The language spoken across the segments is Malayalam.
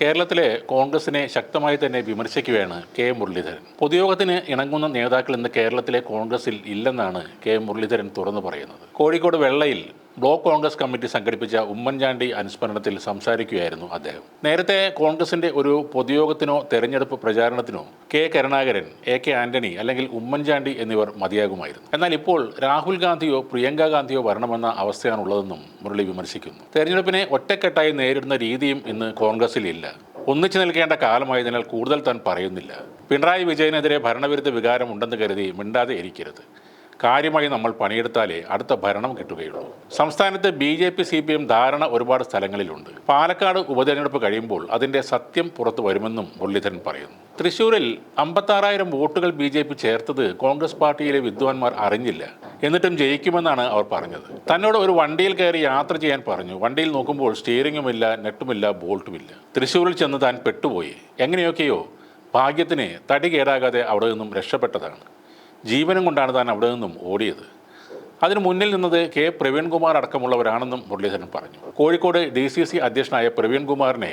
കേരളത്തിലെ കോൺഗ്രസിനെ ശക്തമായി തന്നെ വിമർശിക്കുകയാണ് കെ മുരളീധരൻ. പൊതുയോഗത്തിന് ഇണങ്ങുന്ന നേതാക്കൾ ഇന്ന് കേരളത്തിലെ കോൺഗ്രസിൽ ഇല്ലെന്നാണ് കെ മുരളീധരൻ തുറന്നു പറയുന്നത്. കോഴിക്കോട് വെള്ളയിൽ ബ്ലോക്ക് കോൺഗ്രസ് കമ്മിറ്റി സംഘടിപ്പിച്ച ഉമ്മൻചാണ്ടി അനുസ്മരണത്തിൽ സംസാരിക്കുകയായിരുന്നു അദ്ദേഹം. നേരത്തെ കോൺഗ്രസിന്റെ ഒരു പൊതുയോഗത്തിനോ തെരഞ്ഞെടുപ്പ് പ്രചാരണത്തിനോ K Karunakaran A K Antony അല്ലെങ്കിൽ ഉമ്മൻചാണ്ടി എന്നിവർ മതിയാകുമായിരുന്നു. എന്നാൽ ഇപ്പോൾ രാഹുൽ ഗാന്ധിയോ പ്രിയങ്ക ഗാന്ധിയോ വരണമെന്ന അവസ്ഥയാണുള്ളതെന്നും മുരളി വിമർശിക്കുന്നു. തെരഞ്ഞെടുപ്പിനെ ഒറ്റക്കെട്ടായി നേരിടുന്ന രീതിയും ഇന്ന് കോൺഗ്രസിലില്ല. ഒന്നിച്ചു നിൽക്കേണ്ട കാലമായതിനാൽ കൂടുതൽ താൻ പറയുന്നില്ല. പിണറായി വിജയനെതിരെ ഭരണവിരുദ്ധ വികാരം ഉണ്ടെന്ന് കരുതി മിണ്ടാതെ ഇരിക്കരുത്. കാര്യമായി നമ്മൾ പണിയെടുത്താലേ അടുത്ത ഭരണം കിട്ടുകയുള്ളൂ. സംസ്ഥാനത്ത് B J P C P M ധാരണ ഒരുപാട് സ്ഥലങ്ങളിലുണ്ട്. പാലക്കാട് ഉപതെരഞ്ഞെടുപ്പ് കഴിയുമ്പോൾ അതിന്റെ സത്യം പുറത്തു വരുമെന്നും മുരളീധരൻ പറയുന്നു. തൃശൂരിൽ അമ്പത്താറായിരം വോട്ടുകൾ ബി ജെ പി ചേർത്തത് കോൺഗ്രസ് പാർട്ടിയിലെ വിദ്വാൻമാർ അറിഞ്ഞില്ല. എന്നിട്ടും ജയിക്കുമെന്നാണ് അവർ പറഞ്ഞത്. തന്നോട് ഒരു വണ്ടിയിൽ കയറി യാത്ര ചെയ്യാൻ പറഞ്ഞു. വണ്ടിയിൽ നോക്കുമ്പോൾ സ്റ്റിയറിംഗുമില്ല നെട്ടുമില്ല ബോൾട്ടുമില്ല. തൃശൂരിൽ ചെന്ന് താൻ പെട്ടുപോയി. എങ്ങനെയൊക്കെയോ ഭാഗ്യത്തിന് തടി കേടാകാതെ അവിടെ നിന്നും രക്ഷപ്പെട്ടതാണ്. ജീവനും കൊണ്ടാണ് താൻ അവിടെ നിന്നും ഓടിയത്. അതിന് മുന്നിൽ നിന്നത് കെ. പ്രവീൺകുമാർ അടക്കമുള്ളവരാണെന്നും മുരളീധരൻ പറഞ്ഞു. കോഴിക്കോട് ഡി സി സി അധ്യക്ഷനായ പ്രവീൺകുമാറിനെ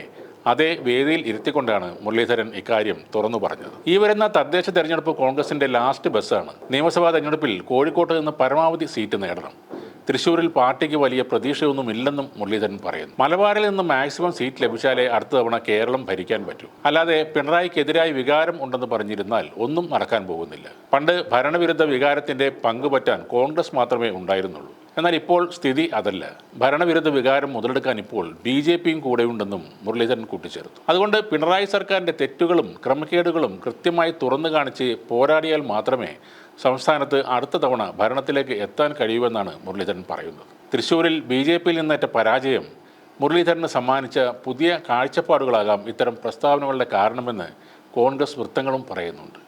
അതേ വേദിയിൽ ഇരുത്തിക്കൊണ്ടാണ് മുരളീധരൻ ഇക്കാര്യം തുറന്നു പറഞ്ഞത്. ഈ വരുന്ന തദ്ദേശ തെരഞ്ഞെടുപ്പ് കോൺഗ്രസിന്റെ ലാസ്റ്റ് ബസ്സാണ് നിയമസഭാ തെരഞ്ഞെടുപ്പിൽ കോഴിക്കോട്ട് നിന്ന് പരമാവധി സീറ്റ് നേടണം. തൃശൂരിൽ പാർട്ടിക്ക് വലിയ പ്രതീക്ഷയൊന്നുമില്ലെന്നും മുരളീധരൻ പറയുന്നു. മലബാറിൽ നിന്ന് മാക്സിമം സീറ്റ് ലഭിച്ചാലേ അടുത്ത തവണ കേരളം ഭരിക്കാൻ പറ്റൂ. അല്ലാതെ പിണറായിക്കെതിരായി വികാരം ഉണ്ടെന്ന് പറഞ്ഞിരുന്നാൽ ഒന്നും നടക്കാൻ പോകുന്നില്ല. പണ്ട് ഭരണവിരുദ്ധ വികാരത്തിന്റെ പങ്കുപറ്റാൻ കോൺഗ്രസ് മാത്രമേ ഉണ്ടായിരുന്നുള്ളൂ. എന്നാൽ ഇപ്പോൾ സ്ഥിതി അതല്ല. ഭരണവിരുദ്ധ വികാരം മുതലെടുക്കാൻ ഇപ്പോൾ ബി ജെ പിയും കൂടെയുണ്ടെന്നും മുരളീധരൻ കൂട്ടിച്ചേർത്തു. അതുകൊണ്ട് പിണറായി സർക്കാരിന്റെ തെറ്റുകളും ക്രമക്കേടുകളും കൃത്യമായി തുറന്നു കാണിച്ച് പോരാടിയാൽ മാത്രമേ സംസ്ഥാനത്ത് അടുത്ത തവണ ഭരണത്തിലേക്ക് എത്താൻ കഴിയുമെന്നാണ് മുരളീധരൻ പറയുന്നത്. തൃശൂരിൽ ബി ജെ പിയിൽ നിന്നേറ്റ പരാജയം മുരളീധരന് സമ്മാനിച്ച പുതിയ കാഴ്ചപ്പാടുകളാകാം ഇത്തരം പ്രസ്താവനകളുടെ കാരണമെന്ന് കോൺഗ്രസ് വൃത്തങ്ങളും പറയുന്നുണ്ട്.